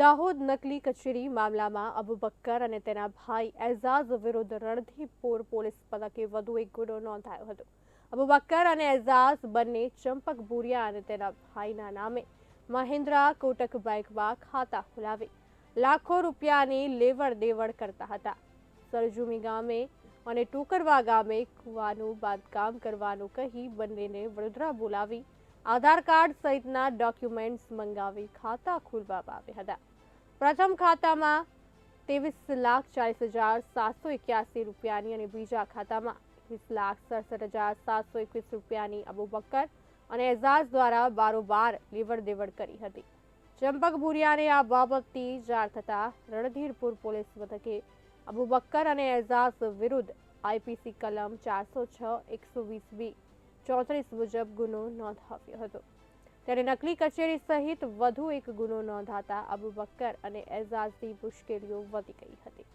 દાહોદ નકલી કચેરી મામલામાં અબુબક્કર અને તેના ભાઈ એઝાઝ વિરુદ્ધ રણધીપુર પોલીસ પદકે વધુ એક ગુનો નોંધાયો હતો. અબુબક્કર અને એઝાઝ બંને ચંપક બુરિયા અને તેના ભાઈના નામે મહિન્દ્રા કોટક બેંકમાં ખાતા ખોલાવી લાખો રૂપિયાની લેવડ દેવડ કરતા હતા. સરજુમી ગામે અને ટોકરવા ગામે કૂવાનું બાંધકામ કરવાનું કહી બંનેને વડોદરા બોલાવી આધાર કાર્ડ સહિતના ડોક્યુમેન્ટ્સ મંગાવી ખાતા ખોલવામાં આવ્યા હતા. પ્રથમ ખાતામાં ત્રેવીસ લાખ ચાલીસ હજાર સાતસો એક્યાસી રૂપિયાની અને બીજા ખાતામાં એકવીસ લાખ સડસઠ હજાર સાતસો એકવીસ રૂપિયાની અબુબક્કર અને એઝાઝ દ્વારા બારોબાર લેવડ દેવડ કરી હતી. ચંપક ભુરિયાને આ બાબતથી જાણ થતાં રણધીરપુર પોલીસ મથકે અબુ બક્કર અને એઝાઝ વિરુદ્ધ આઈપીસી કલમ ચારસો છ એકસો વીસ બી ચોત્રીસ મુજબ ગુનો નોંધાવ્યો હતો. ત્યારે નકલી કચેરી સહિત વધુ એક ગુનો નોંધાતા અબુ બક્કર અને એઝાઝની મુશ્કેલીઓ વધી ગઈ હતી.